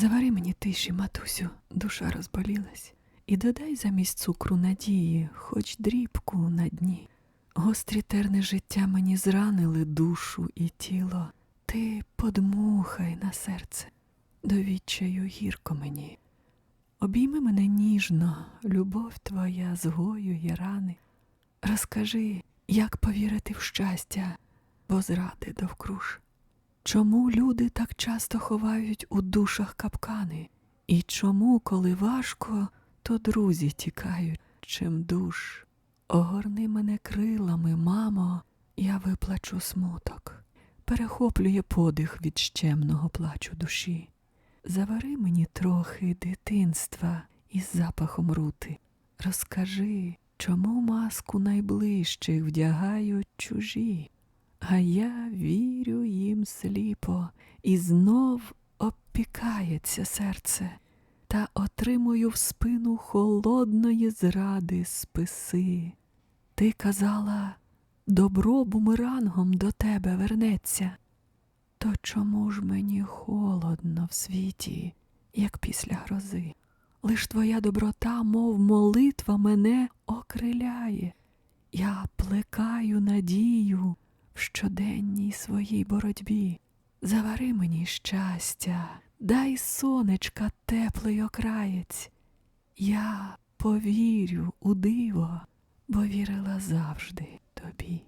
Завари мені тиші, матусю, душа розболілась, і додай замість цукру надії, хоч дрібку на дні. Гострі терни життя мені зранили душу і тіло. Ти подмухай на серце, до відчаю гірко мені. Обійми мене ніжно, любов твоя згоює рани. Розкажи, як повірити в щастя, бо зради довкруж. Чому люди так часто ховають у душах капкани? І чому, коли важко, то друзі тікають, чим душ? Огорни мене крилами, мамо, я виплачу смуток. Перехоплює подих від щемного плачу душі. Завари мені трохи дитинства із запахом рути. Розкажи, чому маску найближчих вдягають чужі, а я вірю їм сліпо, і знов обпікається серце, та отримую в спину холодної зради списи. Ти казала, добро бумерангом до тебе вернеться. То чому ж мені холодно в світі, як після грози? Лиш твоя доброта, мов молитва, мене окриляє. Я плекаю надію щоденній своїй боротьбі. Завари мені щастя, дай сонечка теплий окраєць. Я повірю у диво, бо вірила завжди тобі.